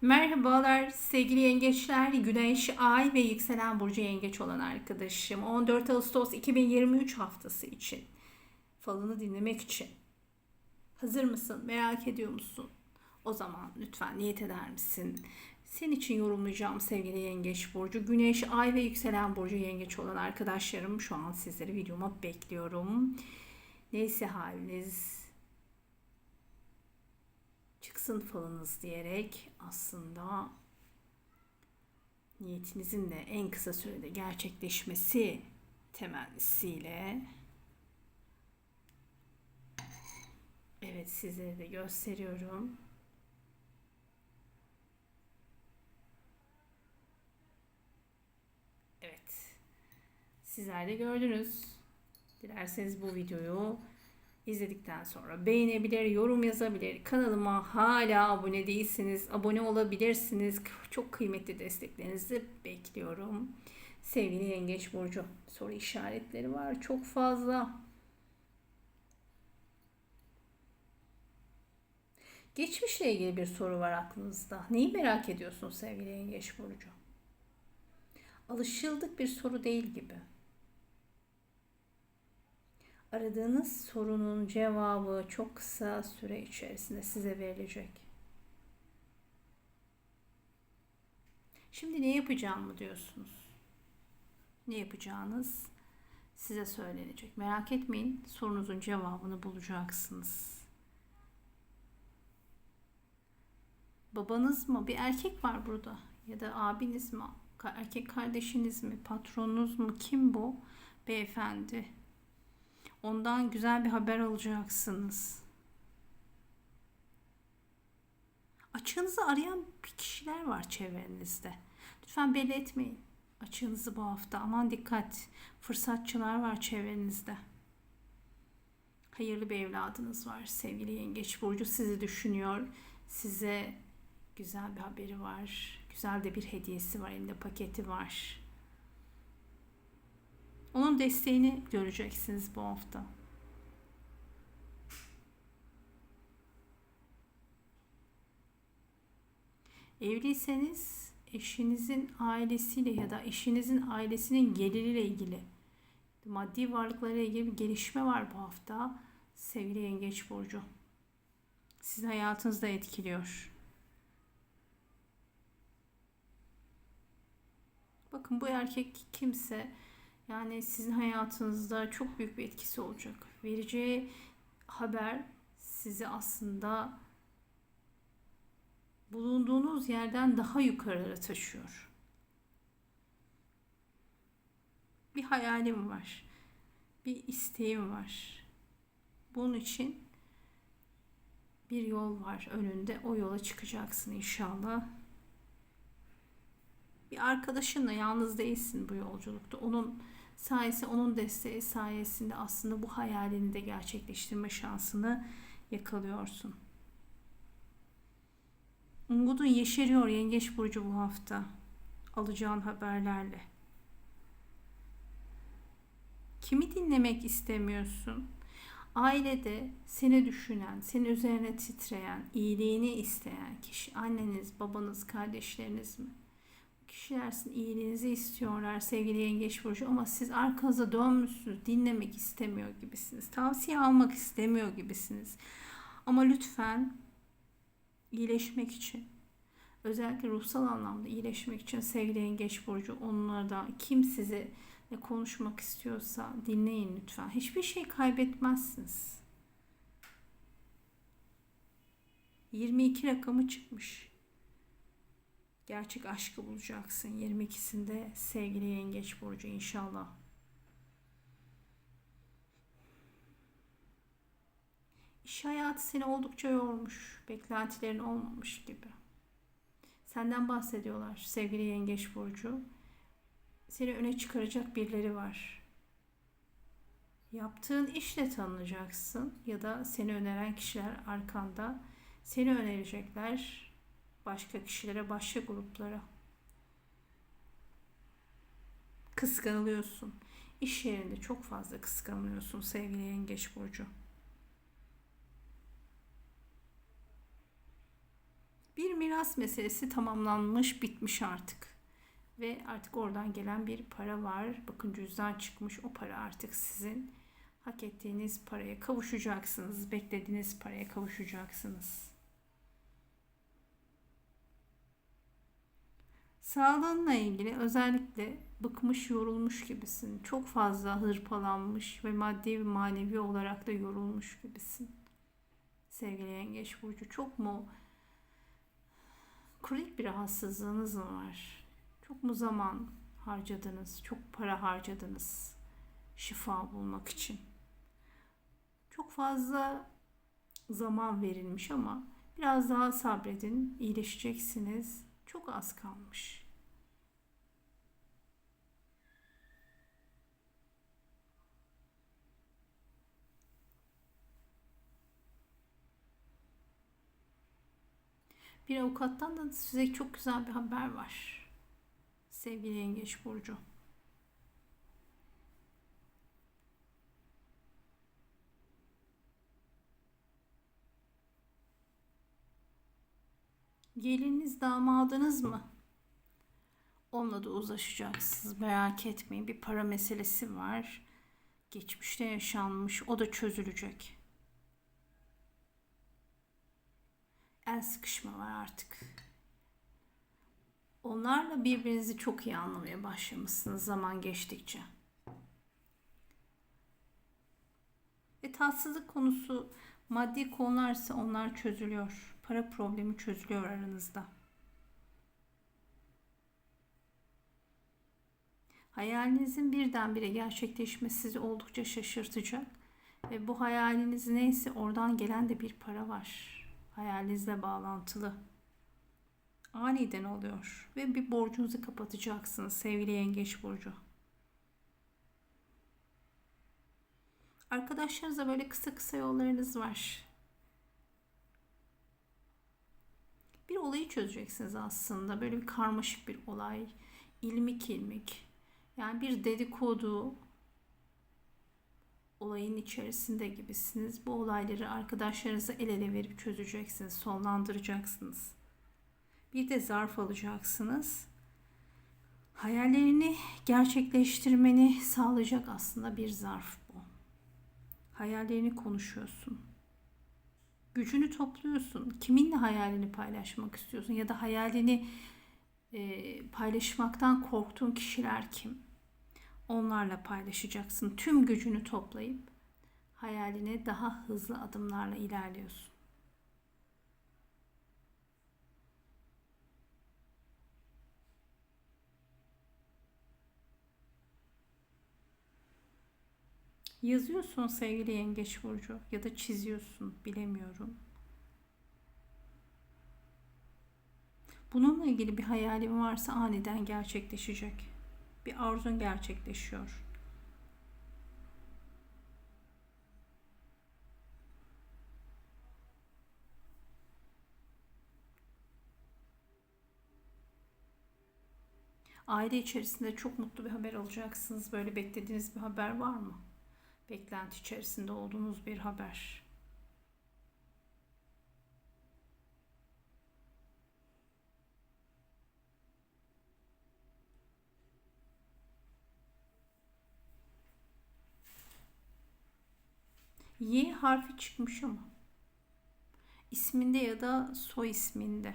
Merhabalar sevgili yengeçler, güneş, ay ve yükselen burcu yengeç olan arkadaşım. 14 Ağustos 2023 haftası için falını dinlemek için. Hazır mısın? Merak ediyor musun? O zaman lütfen niyet eder misin? Senin için yorumlayacağım sevgili yengeç burcu. Güneş, ay ve yükselen burcu yengeç olan arkadaşlarım şu an sizleri videoma bekliyorum. Neyse haliniz, falınız diyerek aslında niyetinizin de en kısa sürede gerçekleşmesi temennisiyle evet sizlere de gösteriyorum. Evet. Sizler de gördünüz. Dilerseniz bu videoyu izledikten sonra beğenebilir, yorum yazabilir. Kanalıma hala abone değilsiniz, abone olabilirsiniz. Çok kıymetli desteklerinizi bekliyorum. Sevgili Yengeç Burcu, soru işaretleri var çok fazla. Geçmişle ilgili bir soru var aklınızda. Neyi merak ediyorsun sevgili Yengeç Burcu? Alışıldık bir soru değil gibi aradığınız sorunun cevabı çok kısa süre içerisinde size verilecek. Şimdi ne yapacağım mı diyorsunuz? Ne yapacağınız size söylenecek. Merak etmeyin, sorunuzun cevabını bulacaksınız. Babanız mı? Bir erkek var burada ya da abiniz mi? Erkek kardeşiniz mi? Patronunuz mu? Kim bu? Beyefendi Ondan güzel bir haber alacaksınız. Açığınızı arayan kişiler var çevrenizde. Lütfen belli etmeyin açığınızı bu hafta. Aman dikkat. Fırsatçılar var çevrenizde. Hayırlı bir evladınız var. Sevgili Yengeç Burcu sizi düşünüyor. Size güzel bir haberi var. Güzel de bir hediyesi var. Elinde paketi var. Onun desteğini göreceksiniz bu hafta. Evliyseniz eşinizin ailesiyle ya da eşinizin ailesinin geliriyle ilgili maddi varlıklarıyla ilgili bir gelişme var bu hafta. Sevgili Yengeç Burcu. Sizin hayatınızda etkiliyor. Bakın bu erkek kimse yani sizin hayatınızda çok büyük bir etkisi olacak. Vereceği haber sizi aslında bulunduğunuz yerden daha yukarılara taşıyor. Bir hayalim var. Bir isteğim var. Bunun için bir yol var önünde. O yola çıkacaksın inşallah. Bir arkadaşınla yalnız değilsin bu yolculukta. Onun sayesi onun desteği sayesinde aslında bu hayalini de gerçekleştirme şansını yakalıyorsun. Umudun yeşeriyor Yengeç Burcu bu hafta. Alacağın haberlerle. Kimi dinlemek istemiyorsun? Ailede seni düşünen, senin üzerine titreyen, iyiliğini isteyen kişi anneniz, babanız, kardeşleriniz mi? Kişiler sizin iyiliğinizi istiyorlar sevgili yengeç burcu ama siz arkanıza dönmüşsünüz dinlemek istemiyor gibisiniz tavsiye almak istemiyor gibisiniz. Ama lütfen iyileşmek için özellikle ruhsal anlamda iyileşmek için sevgili yengeç burcu onlardan kim sizi konuşmak istiyorsa dinleyin lütfen. Hiçbir şey kaybetmezsiniz. 22 rakamı çıkmış gerçek aşkı bulacaksın. 22'sinde sevgili yengeç burcu inşallah. İş hayatı seni oldukça yormuş. Beklentilerin olmamış gibi. Senden bahsediyorlar sevgili yengeç burcu. Seni öne çıkaracak birileri var. Yaptığın işle tanınacaksın ya da seni öneren kişiler arkanda seni önerecekler başka kişilere, başka gruplara. Kıskanılıyorsun. İş yerinde çok fazla kıskanılıyorsun sevgili yengeç burcu. Bir miras meselesi tamamlanmış, bitmiş artık. Ve artık oradan gelen bir para var. Bakın cüzdan çıkmış. O para artık sizin. Hak ettiğiniz paraya kavuşacaksınız. Beklediğiniz paraya kavuşacaksınız. Sağlığınla ilgili özellikle bıkmış, yorulmuş gibisin. Çok fazla hırpalanmış ve maddi ve manevi olarak da yorulmuş gibisin. Sevgili Yengeç Burcu çok mu kronik bir rahatsızlığınız mı var? Çok mu zaman harcadınız? Çok para harcadınız şifa bulmak için? Çok fazla zaman verilmiş ama biraz daha sabredin, iyileşeceksiniz. Çok az kalmış. Bir avukattan da size çok güzel bir haber var. Sevgili Yengeç Burcu. Geliniz damadınız mı? Onunla da uzlaşacaksınız. Merak etmeyin. Bir para meselesi var. Geçmişte yaşanmış. O da çözülecek. El sıkışma var artık. Onlarla birbirinizi çok iyi anlamaya başlamışsınız zaman geçtikçe. Ve tatsızlık konusu maddi konularsa onlar çözülüyor. Para problemi çözülüyor aranızda. Hayalinizin birdenbire gerçekleşmesi sizi oldukça şaşırtacak. Ve bu hayaliniz neyse oradan gelen de bir para var. Hayalinizle bağlantılı. Aniden oluyor. Ve bir borcunuzu kapatacaksınız sevgili yengeç burcu. Arkadaşlarınızla böyle kısa kısa yollarınız var. Bir olayı çözeceksiniz aslında. Böyle bir karmaşık bir olay. ilmik ilmik. Yani bir dedikodu olayın içerisinde gibisiniz. Bu olayları arkadaşlarınıza el ele verip çözeceksiniz. Sonlandıracaksınız. Bir de zarf alacaksınız. Hayallerini gerçekleştirmeni sağlayacak aslında bir zarf bu. Hayallerini konuşuyorsun. Gücünü topluyorsun. Kiminle hayalini paylaşmak istiyorsun ya da hayalini e, paylaşmaktan korktuğun kişiler kim? Onlarla paylaşacaksın. Tüm gücünü toplayıp hayaline daha hızlı adımlarla ilerliyorsun. Yazıyorsun sevgili yengeç burcu ya da çiziyorsun bilemiyorum. Bununla ilgili bir hayalin varsa aniden gerçekleşecek. Bir arzun gerçekleşiyor. Aile içerisinde çok mutlu bir haber alacaksınız. Böyle beklediğiniz bir haber var mı? beklenti içerisinde olduğunuz bir haber. Y harfi çıkmış ama isminde ya da soy isminde.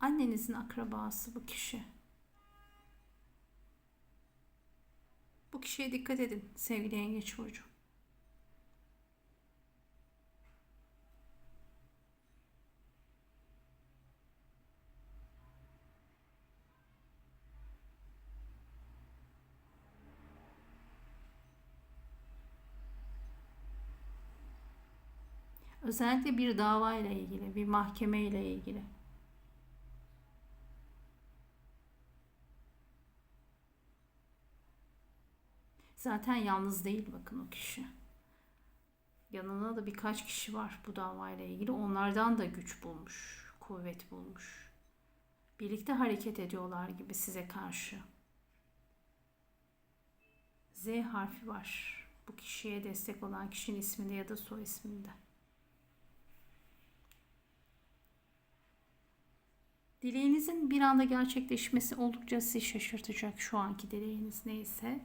Annenizin akrabası bu kişi. Bu kişiye dikkat edin sevgili yengeç burcu. Özellikle bir dava ile ilgili, bir mahkeme ile ilgili. Zaten yalnız değil bakın o kişi. Yanına da birkaç kişi var bu davayla ilgili. Onlardan da güç bulmuş, kuvvet bulmuş. Birlikte hareket ediyorlar gibi size karşı. Z harfi var. Bu kişiye destek olan kişinin isminde ya da soy isminde. Dileğinizin bir anda gerçekleşmesi oldukça sizi şaşırtacak. Şu anki dileğiniz neyse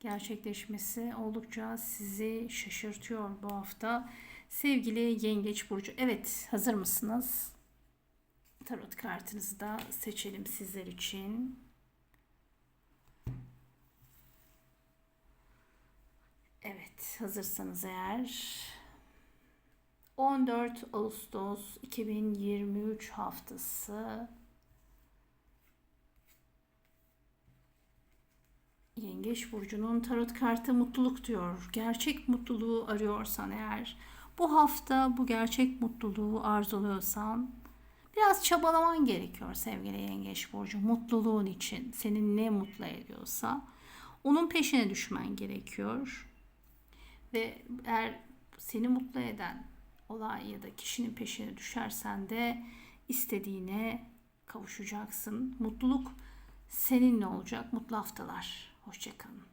gerçekleşmesi oldukça sizi şaşırtıyor bu hafta. Sevgili Yengeç Burcu. Evet hazır mısınız? Tarot kartınızı da seçelim sizler için. Evet hazırsanız eğer 14 Ağustos 2023 haftası Yengeç burcunun tarot kartı mutluluk diyor. Gerçek mutluluğu arıyorsan eğer bu hafta bu gerçek mutluluğu arzuluyorsan biraz çabalaman gerekiyor sevgili Yengeç burcu. Mutluluğun için seni ne mutlu ediyorsa onun peşine düşmen gerekiyor. Ve eğer seni mutlu eden olay ya da kişinin peşine düşersen de istediğine kavuşacaksın. Mutluluk seninle olacak. Mutlu haftalar. Hoşçakalın.